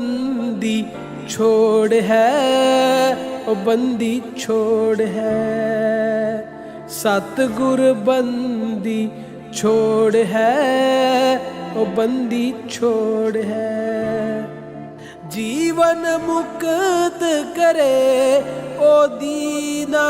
ਬੰਦੀ ਛੋੜ ਹੈ, ਉਹ ਬੰਦੀ ਛੋੜ ਹੈ। ਸਤਿਗੁਰ ਬੰਦੀ ਛੋੜ ਹੈ, ਉਹ ਬੰਦੀ ਛੋੜ ਹੈ। ਜੀਵਨ ਮੁਕਤ ਕਰੇ ਉਹ ਦੀਨਾ,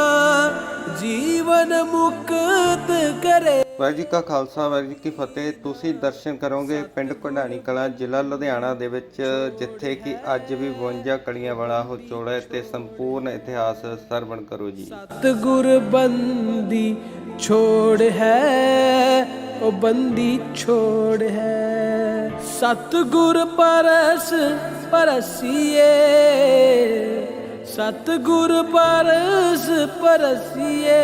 ਜੀਵਨ ਮੁਕਤ ਕਰੇ ਵਾਹਿਗੁਰੂ ਜੀ ਕਾ ਖਾਲਸਾ, ਵਾਹਿਗੁਰੂ ਜੀ ਕੀ ਫਤਿਹ। ਤੁਸੀਂ ਦਰਸ਼ਨ ਕਰੋਗੇ ਪਿੰਡ ਘੰਡਾਣੀ ਕਲਾਂ, ਜ਼ਿਲ੍ਹਾ ਲੁਧਿਆਣਾ ਦੇ ਵਿੱਚ, ਜਿੱਥੇ ਕਿ ਅੱਜ ਵੀ 52 ਕਲੀਆਂ ਵਾਲਾ ਉਹ ਚੋੜਾ ਤੇ ਸੰਪੂਰਨ ਇਤਿਹਾਸ ਸਰਵਣ ਕਰੋ ਜੀ। ਸਤਿਗੁਰ ਬੰਦੀ ਛੋੜ ਹੈ, ਉਹ ਬੰਦੀ ਛੋੜ ਹੈ। ਸਤਿਗੁਰ ਪਰਸ ਪਰਸੀਏ, ਸਤਿਗੁਰ ਪਰਸ ਪਰਸੀਏ।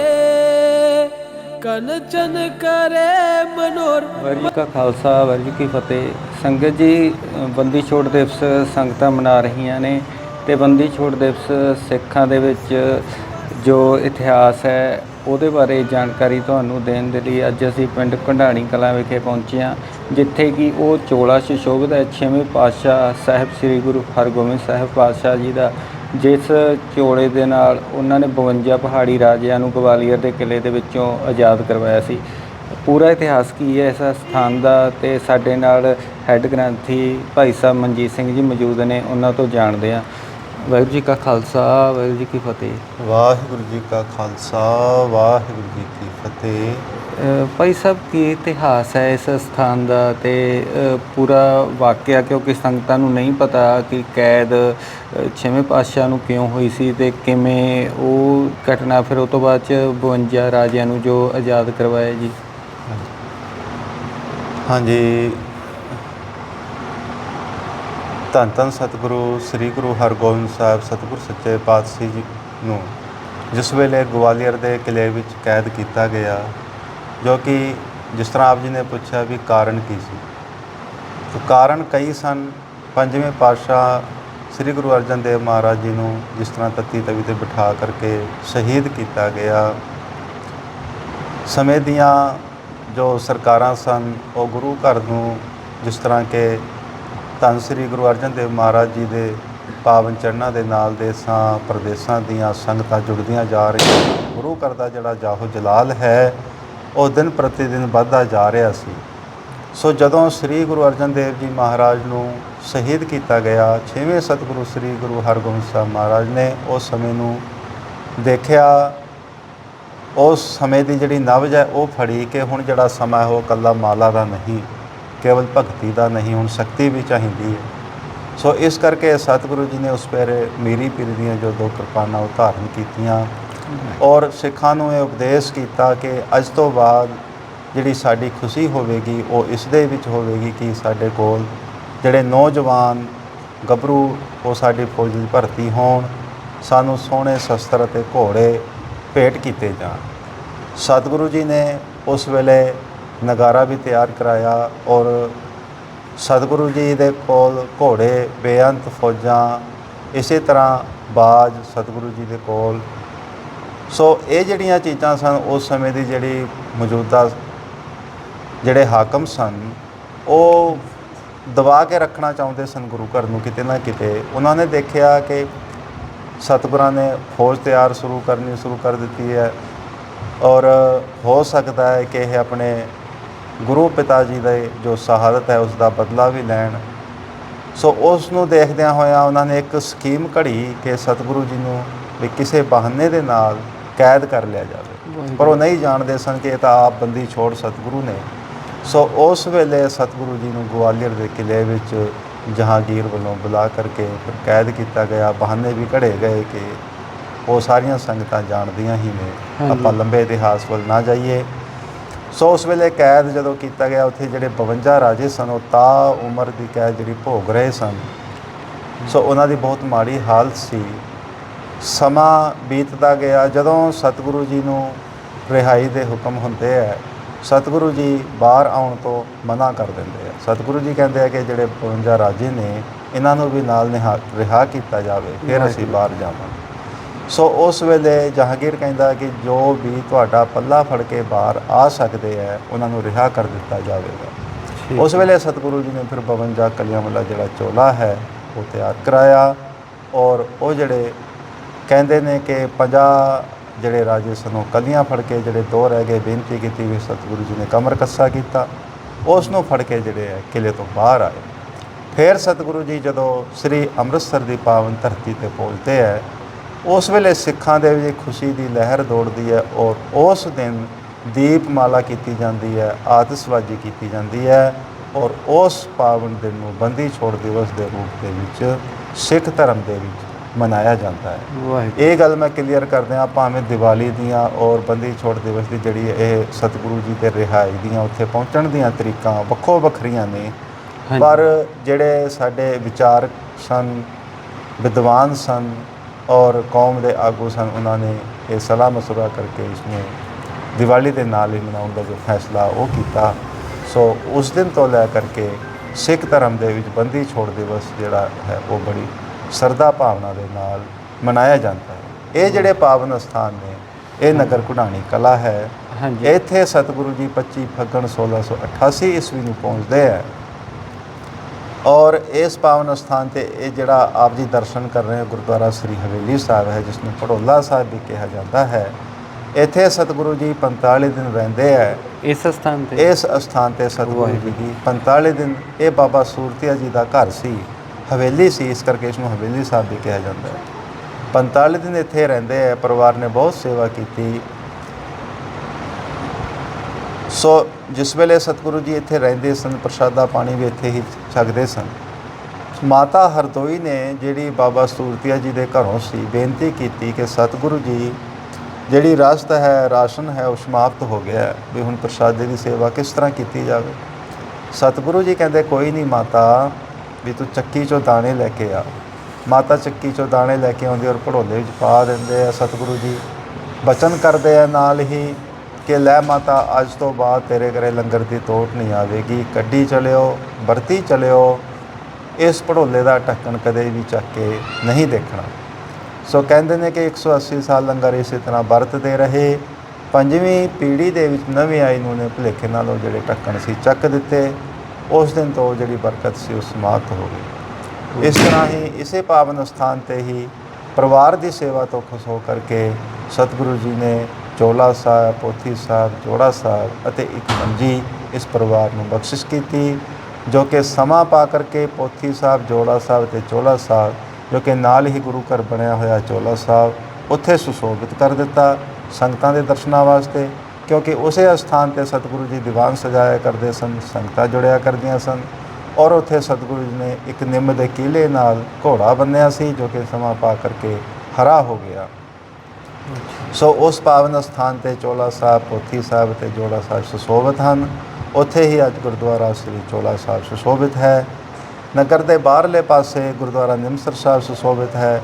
ਕਨਚਨ ਕਰੇ ਮਨੋਰ। ਵਾਹਿਗੁਰੂ ਕਾ ਖਾਲਸਾ ਵਾਹਿਗੁਰੂ ਜੀ ਕੀ ਫਤਿਹ। ਸੰਗਤ ਜੀ, ਬੰਦੀ ਛੋੜ ਦਿਵਸ ਸੰਗਤਾਂ ਮਨਾ ਰਹੀਆਂ ਨੇ ਤੇ ਬੰਦੀ ਛੋੜ ਦਿਵਸ ਸਿੱਖਾਂ ਦੇ ਵਿੱਚ ਜੋ ਇਤਿਹਾਸ ਹੈ, ਉਹਦੇ ਬਾਰੇ ਜਾਣਕਾਰੀ ਤੁਹਾਨੂੰ ਦੇਣ ਦੇ ਲਈ ਅੱਜ ਅਸੀਂ ਪਿੰਡ ਕੰਢਾਣੀ ਕਲਾਂ ਵਿਖੇ ਪਹੁੰਚੇ ਹਾਂ, ਜਿੱਥੇ ਕਿ ਉਹ ਚੋਲਾ ਸ਼ਿਸ਼ੋਭਤ ਹੈ, ਛੇਵੇਂ ਪਾਤਸ਼ਾਹ ਸਾਹਿਬ, ਸ੍ਰੀ ਗੁਰੂ ਹਰਗੋਬਿੰਦ ਸਾਹਿਬ ਪਾਤਸ਼ਾਹ ਜੀ ਦਾ ਜਿਸ ਚੋਲੇ ਦੇ ਨਾਲ ਉਹਨਾਂ ਨੇ 52 ਪਹਾੜੀ ਰਾਜਿਆਂ ਨੂੰ ਗਵਾਲੀਅਰ ਦੇ ਕਿਲੇ ਦੇ ਵਿੱਚੋਂ ਆਜ਼ਾਦ ਕਰਵਾਇਆ ਸੀ। ਪੂਰਾ ਇਤਿਹਾਸ ਕੀ ਹੈ? ਇਸ ਸਥਾਨ ਦਾ ਤੇ ਸਾਡੇ ਨਾਲ ਹੈੱਡ ਗ੍ਰੰਥੀ ਭਾਈ ਸਾਹਿਬ ਮਨਜੀਤ ਸਿੰਘ ਜੀ ਮੌਜੂਦ ਨੇ, ਉਹਨਾਂ ਤੋਂ ਜਾਣਦੇ ਹਾਂ। ਵਾਹਿਗੁਰੂ ਜੀ ਕਾ ਖਾਲਸਾ, ਵਾਹਿਗੁਰੂ ਜੀ ਕੀ ਫਤਿਹ। ਵਾਹਿਗੁਰੂ ਜੀ ਕਾ ਖਾਲਸਾ, ਵਾਹਿਗੁਰੂ ਜੀ ਕੀ ਫਤਿਹ। ਭਾਈ ਸਾਹਿਬ, ਕੀ ਇਤਿਹਾਸ ਹੈ ਇਸ ਸਥਾਨ ਦਾ ਤੇ ਪੂਰਾ ਵਾਕਿਆ ਕਿਉਂਕਿ ਸੰਗਤਾਂ ਨੂੰ ਨਹੀਂ ਪਤਾ ਕਿ ਕੈਦ ਛੇਵੇਂ ਪਾਤਸ਼ਾਹ ਨੂੰ ਕਿਉਂ ਹੋਈ ਸੀ ਤੇ ਕਿਵੇਂ ਉਹ ਘਟਨਾ, ਫਿਰ ਉਹ ਤੋਂ ਬਾਅਦ ਚ 52 ਰਾਜਿਆਂ ਨੂੰ ਜੋ ਆਜ਼ਾਦ ਕਰਵਾਇਆ ਜੀ? ਹਾਂਜੀ। ਧੰਨ ਧੰਨ ਸਤਿਗੁਰੂ, ਸ੍ਰੀ ਗੁਰੂ ਹਰਗੋਬਿੰਦ ਸਾਹਿਬ, ਸਤਿਗੁਰ ਸੱਚੇ ਪਾਤਸ਼ਾਹ ਜੀ ਨੂੰ, ਜਿਸ ਵੇਲੇ ਗਵਾਲੀਅਰ ਦੇ ਕਿਲੇ ਵਿੱਚ ਕੈਦ ਕੀਤਾ ਗਿਆ ਜੋ ਕਿ ਜਿਸ ਤਰ੍ਹਾਂ ਆਪ ਜੀ ਨੇ ਪੁੱਛਿਆ ਵੀ ਕਾਰਨ ਕੀ ਸੀ। ਤਾਂ ਕਾਰਨ ਕਈ ਸਨ। ਪੰਜਵੇਂ ਪਾਤਸ਼ਾਹ ਸ੍ਰੀ ਗੁਰੂ ਅਰਜਨ ਦੇਵ ਮਹਾਰਾਜ ਜੀ ਨੂੰ ਜਿਸ ਤਰ੍ਹਾਂ ਤੱਤੀ ਤਵੀ ਤੇ ਬਿਠਾ ਕਰਕੇ ਸ਼ਹੀਦ ਕੀਤਾ ਗਿਆ। ਸਮੇਂ ਦੀਆਂ ਜੋ ਸਰਕਾਰਾਂ ਸਨ, ਉਹ ਗੁਰੂ ਘਰ ਨੂੰ ਜਿਸ ਤਰ੍ਹਾਂ ਕਿ ਧੰਨ ਸ੍ਰੀ ਗੁਰੂ ਅਰਜਨ ਦੇਵ ਮਹਾਰਾਜ ਜੀ ਦੇ ਪਾਵਨ ਚਰਨਾਂ ਦੇ ਨਾਲ ਦੇਸਾਂ, ਪ੍ਰਦੇਸਾਂ ਦੀਆਂ ਸੰਗਤਾਂ ਜੁੜਦੀਆਂ ਜਾ ਰਹੀਆਂ। ਗੁਰੂ ਘਰ ਦਾ ਜਿਹੜਾ ਜਾਹੋ ਜਲਾਲ ਹੈ ਉਹ ਦਿਨ ਪ੍ਰਤੀ ਦਿਨ ਵੱਧਦਾ ਜਾ ਰਿਹਾ ਸੀ। ਸੋ ਜਦੋਂ ਸ੍ਰੀ ਗੁਰੂ ਅਰਜਨ ਦੇਵ ਜੀ ਮਹਾਰਾਜ ਨੂੰ ਸ਼ਹੀਦ ਕੀਤਾ ਗਿਆ, ਛੇਵੇਂ ਸਤਿਗੁਰੂ ਸ੍ਰੀ ਗੁਰੂ ਹਰਗੋਬਿੰਦ ਸਾਹਿਬ ਮਹਾਰਾਜ ਨੇ ਉਸ ਸਮੇਂ ਨੂੰ ਦੇਖਿਆ, ਉਸ ਸਮੇਂ ਦੀ ਜਿਹੜੀ ਨਵਜ ਹੈ ਉਹ ਫੜੀ ਕਿ ਹੁਣ ਜਿਹੜਾ ਸਮਾਂ ਹੈ ਉਹ ਕੱਲਾ ਮਾਲਾ ਦਾ ਨਹੀਂ, ਕੇਵਲ ਭਗਤੀ ਦਾ ਨਹੀਂ, ਹੁਣ ਸ਼ਕਤੀ ਵੀ ਚਾਹੀਦੀ ਹੈ। ਸੋ ਇਸ ਕਰਕੇ ਸਤਿਗੁਰੂ ਜੀ ਨੇ ਉਸ ਵੇਲੇ ਮੀਰੀ ਪੀਰ ਦੀਆਂ ਜੋ ਦੋ ਕਿਰਪਾਨਾਂ ਉਹ ਧਾਰਨ ਕੀਤੀਆਂ। ਔਰ ਸਿੱਖਾਂ ਨੂੰ ਇਹ ਉਪਦੇਸ਼ ਕੀਤਾ ਕਿ ਅੱਜ ਤੋਂ ਬਾਅਦ ਜਿਹੜੀ ਸਾਡੀ ਖੁਸ਼ੀ ਹੋਵੇਗੀ, ਉਹ ਇਸ ਦੇ ਵਿੱਚ ਹੋਵੇਗੀ ਕਿ ਸਾਡੇ ਕੋਲ ਜਿਹੜੇ ਨੌਜਵਾਨ ਗੱਭਰੂ, ਉਹ ਸਾਡੀ ਫੌਜ ਦੀ ਭਰਤੀ ਹੋਣ, ਸਾਨੂੰ ਸੋਹਣੇ ਸ਼ਸਤਰ ਅਤੇ ਘੋੜੇ ਭੇਟ ਕੀਤੇ ਜਾਣ। ਸਤਿਗੁਰੂ ਜੀ ਨੇ ਉਸ ਵੇਲੇ ਨਗਾਰਾ ਵੀ ਤਿਆਰ ਕਰਾਇਆ ਔਰ ਸਤਿਗੁਰੂ ਜੀ ਦੇ ਕੋਲ ਘੋੜੇ, ਬੇਅੰਤ ਫੌਜਾਂ, ਇਸੇ ਤਰ੍ਹਾਂ ਬਾਜ ਸਤਿਗੁਰੂ ਜੀ ਦੇ ਕੋਲ ਸੋ ਇਹ ਜਿਹੜੀਆਂ ਚੀਜ਼ਾਂ ਸਨ, ਉਸ ਸਮੇਂ ਦੀ ਜਿਹੜੀ ਮੌਜੂਦਾ ਜਿਹੜੇ ਹਾਕਮ ਸਨ, ਉਹ ਦਬਾ ਕੇ ਰੱਖਣਾ ਚਾਹੁੰਦੇ ਸਨ ਗੁਰੂ ਘਰ ਨੂੰ ਕਿਤੇ ਨਾ ਕਿਤੇ। ਉਹਨਾਂ ਨੇ ਦੇਖਿਆ ਕਿ ਸਤਿਗੁਰਾਂ ਨੇ ਫੌਜ ਤਿਆਰ ਸ਼ੁਰੂ ਕਰਨੀ ਸ਼ੁਰੂ ਕਰ ਦਿੱਤੀ ਹੈ ਔਰ ਹੋ ਸਕਦਾ ਹੈ ਕਿ ਇਹ ਆਪਣੇ ਗੁਰੂ ਪਿਤਾ ਜੀ ਦੇ ਜੋ ਸ਼ਹਾਦਤ ਹੈ, ਉਸ ਦਾ ਬਦਲਾ ਵੀ ਲੈਣ। ਸੋ ਉਸ ਨੂੰ ਦੇਖਦਿਆਂ ਹੋਇਆਂ ਉਹਨਾਂ ਨੇ ਇੱਕ ਸਕੀਮ ਘੜੀ ਕਿ ਸਤਿਗੁਰੂ ਜੀ ਨੂੰ ਵੀ ਕਿਸੇ ਬਹਾਨੇ ਦੇ ਨਾਲ ਕੈਦ ਕਰ ਲਿਆ ਜਾਵੇ। ਪਰ ਉਹ ਨਹੀਂ ਜਾਣਦੇ ਸਨ ਕਿ ਇਹ ਤਾਂ ਆਪ ਬੰਦੀ ਛੋੜ ਸਤਿਗੁਰੂ ਨੇ। ਸੋ ਉਸ ਵੇਲੇ ਸਤਿਗੁਰੂ ਜੀ ਨੂੰ ਗਵਾਲੀਅਰ ਦੇ ਕਿਲੇ ਵਿੱਚ ਜਹਾਂਗੀਰ ਵੱਲੋਂ ਬੁਲਾ ਕਰਕੇ ਫਿਰ ਕੈਦ ਕੀਤਾ ਗਿਆ। ਬਹਾਨੇ ਵੀ ਘੜੇ ਗਏ ਕਿ ਉਹ ਸਾਰੀਆਂ ਸੰਗਤਾਂ ਜਾਣਦੀਆਂ ਹੀ ਨੇ। ਆਪਾਂ ਲੰਬੇ ਇਤਿਹਾਸ ਵੱਲ ਨਾ ਜਾਈਏ। ਸੋ ਉਸ ਵੇਲੇ ਕੈਦ ਜਦੋਂ ਕੀਤਾ ਗਿਆ ਉੱਥੇ ਜਿਹੜੇ 52 ਰਾਜੇ ਸਨ ਉਹ ਤਾ ਉਮਰ ਦੀ ਕੈਦ ਜਿਹੜੀ ਭੋਗ ਰਹੇ ਸਨ। ਸੋ ਉਹਨਾਂ ਦੀ ਬਹੁਤ ਮਾੜੀ ਹਾਲਤ ਸੀ। ਸਮਾਂ ਬੀਤਦਾ ਗਿਆ ਜਦੋਂ ਸਤਿਗੁਰੂ ਜੀ ਨੂੰ ਰਿਹਾਈ ਦੇ ਹੁਕਮ ਹੁੰਦੇ ਆ ਸਤਿਗੁਰੂ ਜੀ ਬਾਹਰ ਆਉਣ ਤੋਂ ਮਨਾ ਕਰ ਦਿੰਦੇ ਆ। ਸਤਿਗੁਰੂ ਜੀ ਕਹਿੰਦੇ ਆ ਕਿ ਜਿਹੜੇ 52 ਰਾਜੇ ਨੇ ਇਹਨਾਂ ਨੂੰ ਵੀ ਨਾਲ ਨਿਹਾ ਰਿਹਾ ਕੀਤਾ ਜਾਵੇ ਫਿਰ ਅਸੀਂ ਬਾਹਰ ਜਾਵਾਂਗੇ। ਸੋ ਉਸ ਵੇਲੇ ਜਹਾਂਗੀਰ ਕਹਿੰਦਾ ਕਿ ਜੋ ਵੀ ਤੁਹਾਡਾ ਪੱਲਾ ਫੜ ਕੇ ਬਾਹਰ ਆ ਸਕਦੇ ਆ ਉਹਨਾਂ ਨੂੰ ਰਿਹਾ ਕਰ ਦਿੱਤਾ ਜਾਵੇਗਾ। ਉਸ ਵੇਲੇ ਸਤਿਗੁਰੂ ਜੀ ਨੇ ਫਿਰ 52 ਕਲੀਆਂ ਵਾਲਾ ਜਿਹੜਾ ਚੋਲਾ ਹੈ ਉਹ ਤਿਆਰ ਕਰਾਇਆ ਔਰ ਉਹ ਜਿਹੜੇ ਕਹਿੰਦੇ ਨੇ ਕਿ 50 ਜਿਹੜੇ ਰਾਜੇ ਸਨ, ਉਹ ਕਲੀਆਂ ਫੜ ਕੇ ਜਿਹੜੇ ਦੋ ਰਹਿ ਗਏ, ਬੇਨਤੀ ਕੀਤੀ ਵੀ ਸਤਿਗੁਰੂ ਜੀ ਨੇ ਕਮਰ ਕੱਸਾ ਕੀਤਾ। ਉਸ ਨੂੰ ਫੜ ਕੇ ਜਿਹੜੇ ਹੈ ਕਿਲੇ ਤੋਂ ਬਾਹਰ ਆਏ। ਫਿਰ ਸਤਿਗੁਰੂ ਜੀ ਜਦੋਂ ਸ੍ਰੀ ਅੰਮ੍ਰਿਤਸਰ ਦੀ ਪਾਵਨ ਧਰਤੀ ਤੇ ਪਹੁੰਚਦੇ ਹੈ ਉਸ ਵੇਲੇ ਸਿੱਖਾਂ ਦੇ ਵਿੱਚ ਖੁਸ਼ੀ ਦੀ ਲਹਿਰ ਦੌੜਦੀ ਹੈ ਔਰ ਉਸ ਦਿਨ ਦੀਪਮਾਲਾ ਕੀਤੀ ਜਾਂਦੀ ਹੈ ਆਤਿਸ਼ਬਾਜ਼ੀ ਕੀਤੀ ਜਾਂਦੀ ਹੈ ਔਰ ਉਸ ਪਾਵਨ ਦਿਨ ਨੂੰ ਬੰਦੀ ਛੋੜ ਦਿਵਸ ਦੇ ਰੂਪ ਦੇ ਵਿੱਚ ਸਿੱਖ ਧਰਮ ਦੇ ਵਿੱਚ ਮਨਾਇਆ ਜਾਂਦਾ ਹੈ। ਇਹ ਗੱਲ ਮੈਂ ਕਲੀਅਰ ਕਰਦੇ ਹਾਂ ਭਾਵੇਂ ਦੀਵਾਲੀ ਦੀਆਂ ਔਰ ਬੰਦੀ ਛੋੜ ਦਿਵਸ ਦੀ ਜਿਹੜੀ ਇਹ ਸਤਿਗੁਰੂ ਜੀ ਦੇ ਰਿਹਾਈ ਦੀਆਂ ਉੱਥੇ ਪਹੁੰਚਣ ਦੀਆਂ ਤਰੀਕਾਂ ਵੱਖੋ ਵੱਖਰੀਆਂ ਨੇ। ਪਰ ਜਿਹੜੇ ਸਾਡੇ ਵਿਚਾਰਕ ਸਨ ਵਿਦਵਾਨ ਸਨ ਔਰ ਕੌਮ ਦੇ ਆਗੂ ਸਨ ਉਹਨਾਂ ਨੇ ਇਹ ਸਲਾਹ ਮਸੂਰਾ ਕਰਕੇ ਇਸ ਨੂੰ ਦੀਵਾਲੀ ਦੇ ਨਾਲ ਹੀ ਮਨਾਉਣ ਦਾ ਜੋ ਫੈਸਲਾ ਉਹ ਕੀਤਾ। ਸੋ ਉਸ ਦਿਨ ਤੋਂ ਲੈ ਕਰਕੇ ਸਿੱਖ ਧਰਮ ਦੇ ਵਿੱਚ ਬੰਦੀ ਛੋੜ ਦਿਵਸ ਜਿਹੜਾ ਹੈ ਉਹ ਬੜੀ ਸਰਦਾ ਭਾਵਨਾ ਦੇ ਨਾਲ ਮਨਾਇਆ ਜਾਂਦਾ ਹੈ। ਇਹ ਜਿਹੜੇ ਪਾਵਨ ਸਥਾਨ ਨੇ ਇਹ ਨਗਰ ਕੁਢਾਣੀ ਕਲਾ ਹੈ। ਹਾਂਜੀ। ਇੱਥੇ ਸਤਿਗੁਰੂ ਜੀ 25 ਫੱਗਣ 1688 ਈਸਵੀ ਨੂੰ ਪਹੁੰਚਦੇ ਹੈ ਔਰ ਇਸ ਪਾਵਨ ਸਥਾਨ ਤੇ ਇਹ ਜਿਹੜਾ ਆਪ ਜੀ ਦਰਸ਼ਨ ਕਰ ਰਹੇ ਹੋ ਗੁਰਦੁਆਰਾ ਸ੍ਰੀ ਹਵੇਲੀ ਸਾਹਿਬ ਹੈ ਜਿਸ ਨੂੰ ਪੜੋਲਾ ਸਾਹਿਬ ਵੀ ਕਿਹਾ ਜਾਂਦਾ ਹੈ। ਇੱਥੇ ਸਤਿਗੁਰੂ ਜੀ 45 ਦਿਨ ਰਹਿੰਦੇ ਹੈ। ਇਸ ਸਥਾਨ ਤੇ? ਇਸ ਸਥਾਨ ਤੇ ਸਤਿਗੁਰੂ ਜੀ ਦੀ 45 ਦਿਨ। ਇਹ ਬਾਬਾ ਸੂਰਤੀਆ ਜੀ ਦਾ ਘਰ ਸੀ। ਹਵੇਲੀ ਸੀ, ਇਸ ਕਰਕੇ ਇਸ ਨੂੰ ਹਵੇਲੀ ਸਾਹਿਬ ਵੀ ਕਿਹਾ ਜਾਂਦਾ ਹੈ। 45 ਦਿਨ ਇੱਥੇ ਰਹਿੰਦੇ ਹੈ ਪਰਿਵਾਰ ਨੇ ਬਹੁਤ ਸੇਵਾ ਕੀਤੀ। ਸੋ ਜਿਸ ਵੇਲੇ ਸਤਿਗੁਰੂ ਜੀ ਇੱਥੇ ਰਹਿੰਦੇ ਸਨ, ਪ੍ਰਸ਼ਾਦਾ ਪਾਣੀ ਵੀ ਇੱਥੇ ਹੀ ਛਕਦੇ ਸਨ। ਮਾਤਾ ਹਰਦੋਈ ਨੇ ਜਿਹੜੀ ਬਾਬਾ ਸੂਰਤੀਆ ਜੀ ਦੇ ਘਰੋਂ ਸੀ, ਬੇਨਤੀ ਕੀਤੀ ਕਿ ਸਤਿਗੁਰੂ ਜੀ, ਜਿਹੜੀ ਰਸਤ ਹੈ, ਰਾਸ਼ਨ ਹੈ, ਉਹ ਸਮਾਪਤ ਹੋ ਗਿਆ ਵੀ ਹੁਣ ਪ੍ਰਸ਼ਾਦੇ ਦੀ ਸੇਵਾ ਕਿਸ ਤਰ੍ਹਾਂ ਕੀਤੀ ਜਾਵੇ। ਸਤਿਗੁਰੂ ਜੀ ਕਹਿੰਦੇ, ਕੋਈ ਨਹੀਂ ਮਾਤਾ ਵੀ ਤੂੰ ਚੱਕੀ ਚੋਂ ਦਾਣੇ ਲੈ ਕੇ ਆ। ਮਾਤਾ ਚੱਕੀ ਚੋਂ ਦਾਣੇ ਲੈ ਕੇ ਆਉਂਦੀ ਔਰ ਭੜੋਲੇ ਵਿੱਚ ਪਾ ਦਿੰਦੇ ਆ ਸਤਿਗੁਰੂ ਜੀ। ਬਚਨ ਕਰਦੇ ਆ ਨਾਲ ਹੀ ਕਿ ਲੈ ਮਾਤਾ, ਅੱਜ ਤੋਂ ਬਾਅਦ ਤੇਰੇ ਘਰੇ ਲੰਗਰ ਦੀ ਤੋਟ ਨਹੀਂ ਆਵੇਗੀ। ਕੱਢੀ ਚਲਿਓ ਵਰਤੀ ਚਲਿਓ, ਇਸ ਭੜੋਲੇ ਦਾ ਢੱਕਣ ਕਦੇ ਵੀ ਚੱਕ ਕੇ ਨਹੀਂ ਦੇਖਣਾ। ਸੋ ਕਹਿੰਦੇ ਨੇ ਕਿ 180 ਸਾਲ ਲੰਗਰ ਇਸੇ ਤਰ੍ਹਾਂ ਵਰਤਦੇ ਰਹੇ। ਪੰਜਵੀਂ ਪੀੜ੍ਹੀ ਦੇ ਵਿੱਚ ਨਵੀਂ ਆਈ ਨੂੰ ਨੇ ਭੁਲੇਖੇ ਨਾਲ ਉਹ ਜਿਹੜੇ ਢੱਕਣ ਸੀ ਚੱਕ ਦਿੱਤੇ। ਉਸ ਦਿਨ ਤੋਂ ਜਿਹੜੀ ਬਰਕਤ ਸੀ ਉਹ ਸਮਾਪਤ ਹੋ ਗਈ। ਇਸ ਤਰ੍ਹਾਂ ਹੀ ਇਸੇ ਪਾਵਨ ਸਥਾਨ ਤੇ ਹੀ ਪਰਿਵਾਰ ਦੀ ਸੇਵਾ ਤੋਂ ਖੁਸ਼ ਹੋ ਕਰਕੇ ਸਤਿਗੁਰੂ ਜੀ ਨੇ ਚੋਲਾ ਸਾਹਿਬ, ਪੋਥੀ ਸਾਹਿਬ, ਜੋੜਾ ਸਾਹਿਬ ਅਤੇ ਇੱਕ ਮੰਜੀ ਇਸ ਪਰਿਵਾਰ ਨੂੰ ਬਖਸ਼ਿਸ਼ ਕੀਤੀ, ਜੋ ਕਿ ਸਮਾਂ ਪਾ ਕਰਕੇ ਪੋਥੀ ਸਾਹਿਬ, ਜੋੜਾ ਸਾਹਿਬ ਤੇ ਚੋਲਾ ਸਾਹਿਬ, ਜੋ ਕਿ ਨਾਲ ਹੀ ਗੁਰੂ ਘਰ ਬਣਿਆ ਹੋਇਆ ਚੋਲਾ ਸਾਹਿਬ, ਉੱਥੇ ਸੁਸ਼ੋਭਿਤ ਕਰ ਦਿੱਤਾ ਸੰਗਤਾਂ ਦੇ ਦਰਸ਼ਨਾਂ ਵਾਸਤੇ। ਕਿਉਂਕਿ ਉਸੇ ਸਥਾਨ ਤੇ ਸਤਿਗੁਰੂ ਜੀ ਦੀਵਾਨ ਸਜਾਇਆ ਕਰਦੇ ਸਨ, ਸੰਗਤਾਂ ਜੁੜਿਆ ਕਰਦੀਆਂ ਸਨ ਔਰ ਉੱਥੇ ਸਤਿਗੁਰੂ ਜੀ ਨੇ ਇੱਕ ਨਿੰਮ ਦੇ ਕੀਲੇ ਨਾਲ ਘੋੜਾ ਬੰਨਿਆ ਸੀ ਜੋ ਕਿ ਸਮਾਂ ਪਾ ਕਰਕੇ ਹਰਾ ਹੋ ਗਿਆ। ਸੋ ਉਸ ਪਾਵਨ ਸਥਾਨ ਤੇ ਚੋਲਾ ਸਾਹਿਬ, ਪੋਥੀ ਸਾਹਿਬ ਤੇ ਜੋੜਾ ਸਾਹਿਬ ਸੁਸ਼ੋਭਿਤ ਹਨ। ਉੱਥੇ ਹੀ ਅੱਜ ਗੁਰਦੁਆਰਾ ਸ੍ਰੀ ਚੋਲਾ ਸਾਹਿਬ ਸੁਸ਼ੋਭਿਤ ਹੈ। ਨਗਰ ਦੇ ਬਾਹਰਲੇ ਪਾਸੇ ਗੁਰਦੁਆਰਾ ਨਿਮਸਰ ਸਾਹਿਬ ਸੁਸ਼ੋਭਿਤ ਹੈ,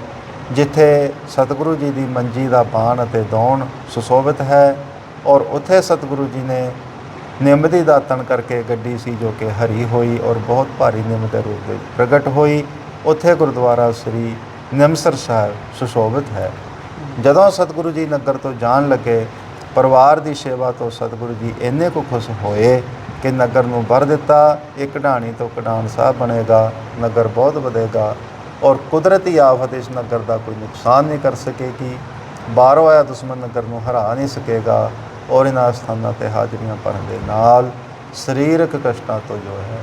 ਜਿੱਥੇ ਸਤਿਗੁਰੂ ਜੀ ਦੀ ਮੰਜੀ ਦਾ ਬਾਣ ਅਤੇ ਦੌਣ ਸੁਸ਼ੋਭਿਤ ਹੈ। ਔਰ ਉੱਥੇ ਸਤਿਗੁਰੂ ਜੀ ਨੇ ਨਿੰਮ ਦੀ ਦਾਤਣ ਕਰਕੇ ਗੱਡੀ ਸੀ ਜੋ ਕਿ ਹਰੀ ਹੋਈ ਔਰ ਬਹੁਤ ਭਾਰੀ ਨਿੰਮ ਦੇ ਰੂਪ ਵਿੱਚ ਪ੍ਰਗਟ ਹੋਈ। ਉੱਥੇ ਗੁਰਦੁਆਰਾ ਸ੍ਰੀ ਨਿਮਸਰ ਸਾਹਿਬ ਸੁਸ਼ੋਭਿਤ ਹੈ। ਜਦੋਂ ਸਤਿਗੁਰੂ ਜੀ ਨਗਰ ਤੋਂ ਜਾਣ ਲੱਗੇ, ਪਰਿਵਾਰ ਦੀ ਸੇਵਾ ਤੋਂ ਸਤਿਗੁਰੂ ਜੀ ਇੰਨੇ ਕੁ ਖੁਸ਼ ਹੋਏ ਕਿ ਨਗਰ ਨੂੰ ਵਰ ਦਿੱਤਾ, ਇਹ ਕਢਾਣੀ ਤੋਂ ਕਢਾਨ ਸਾਹਿਬ ਬਣੇਗਾ, ਨਗਰ ਬਹੁਤ ਵਧੇਗਾ ਔਰ ਕੁਦਰਤੀ ਆਫਤ ਇਸ ਨਗਰ ਦਾ ਕੋਈ ਨੁਕਸਾਨ ਨਹੀਂ ਕਰ ਸਕੇਗੀ। ਬਾਹਰੋਂ ਆਇਆ ਦੁਸ਼ਮਣ ਨਗਰ ਨੂੰ ਹਰਾ ਨਹੀਂ ਸਕੇਗਾ। ਔਰ ਇਹਨਾਂ ਸਥਾਨਾਂ ਤੇ ਹਾਜ਼ਰੀਆਂ ਭਰਨ ਦੇ ਨਾਲ ਸਰੀਰਕ ਕਸ਼ਟਾਂ ਤੋਂ ਜੋ ਹੈ,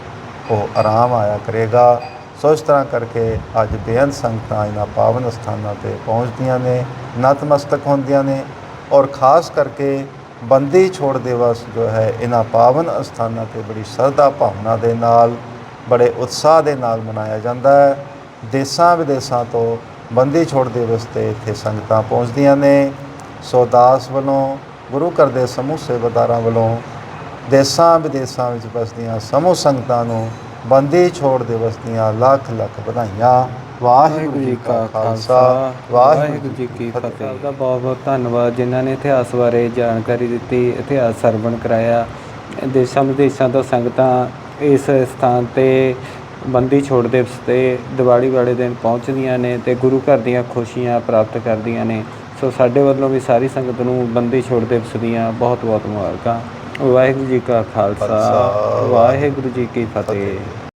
ਉਹ ਆਰਾਮ ਆਇਆ ਕਰੇਗਾ। ਸੋ ਇਸ ਤਰ੍ਹਾਂ ਕਰਕੇ ਅੱਜ ਬੇਅੰਤ ਸੰਗਤਾਂ ਇਹਨਾਂ ਪਾਵਨ ਸਥਾਨਾਂ ਤੇ ਪਹੁੰਚਦੀਆਂ ਨੇ, ਨਤਮਸਤਕ ਹੁੰਦੀਆਂ ਨੇ ਔਰ ਖਾਸ ਕਰਕੇ ਬੰਦੀ ਛੋੜ ਦਿਵਸ ਜੋ ਹੈ, ਇਹਨਾਂ ਪਾਵਨ ਸਥਾਨਾਂ ਤੇ ਬੜੀ ਸ਼ਰਧਾ ਭਾਵਨਾ ਦੇ ਨਾਲ, ਬੜੇ ਉਤਸ਼ਾਹ ਦੇ ਨਾਲ ਮਨਾਇਆ ਜਾਂਦਾ ਹੈ। ਦੇਸਾਂ ਵਿਦੇਸਾਂ ਤੋਂ ਬੰਦੀ ਛੋੜ ਦਿਵਸ ਤੇ ਇੱਥੇ ਸੰਗਤਾਂ ਪਹੁੰਚਦੀਆਂ ਨੇ। ਸੋ ਦਾਸ ਵੱਲੋਂ ਗੁਰੂ ਘਰ ਦੇ ਸਮੂਹ ਸੇਵਾਦਾਰਾਂ ਵੱਲੋਂ ਦੇਸਾਂ ਵਿਦੇਸਾਂ ਵਿੱਚ ਵਸਦੀਆਂ ਸਮੂਹ ਸੰਗਤਾਂ ਨੂੰ ਬੰਦੀ ਛੋੜ ਦਿਵਸ ਦੀਆਂ ਲੱਖ ਲੱਖ ਵਧਾਈਆਂ। ਵਾਹਿਗੁਰੂ ਜੀ ਕਾ ਖਾਲਸਾ ਵਾਹਿਗੁਰੂ ਜੀ ਕੀ ਫਤਿਹ। ਦਾ ਬਹੁਤ ਬਹੁਤ ਧੰਨਵਾਦ ਜਿਨ੍ਹਾਂ ਨੇ ਇਤਿਹਾਸ ਬਾਰੇ ਜਾਣਕਾਰੀ ਦਿੱਤੀ ਇਤਿਹਾਸ ਸਰਵਣ ਕਰਾਇਆ। ਦੇਸ਼ਾਂ ਵਿਦੇਸ਼ਾਂ ਤੋਂ ਸੰਗਤਾਂ ਇਸ ਸਥਾਨ ਤੇ ਬੰਦੀ ਛੋੜ ਦਿਵਸ ਤੇ ਦੀਵਾਲੀ ਵਾਲੇ ਦਿਨ ਪਹੁੰਚਦੀਆਂ ਨੇ ਤੇ ਗੁਰੂ ਘਰ ਦੀਆਂ ਖੁਸ਼ੀਆਂ ਪ੍ਰਾਪਤ ਕਰਦੀਆਂ ਨੇ। ਸੋ ਸਾਡੇ ਵੱਲੋਂ ਵੀ ਸਾਰੀ ਸੰਗਤ ਨੂੰ ਬੰਦੀ ਛੋੜ ਦਿਵਸ ਦੀਆਂ ਬਹੁਤ ਬਹੁਤ ਮੁਬਾਰਕਾਂ। ਵਾਹਿਗੁਰੂ ਜੀ ਕਾ ਖਾਲਸਾ ਖਾਲਸਾ, ਵਾਹਿਗੁਰੂ ਜੀ ਕੀ ਫਤਿਹ।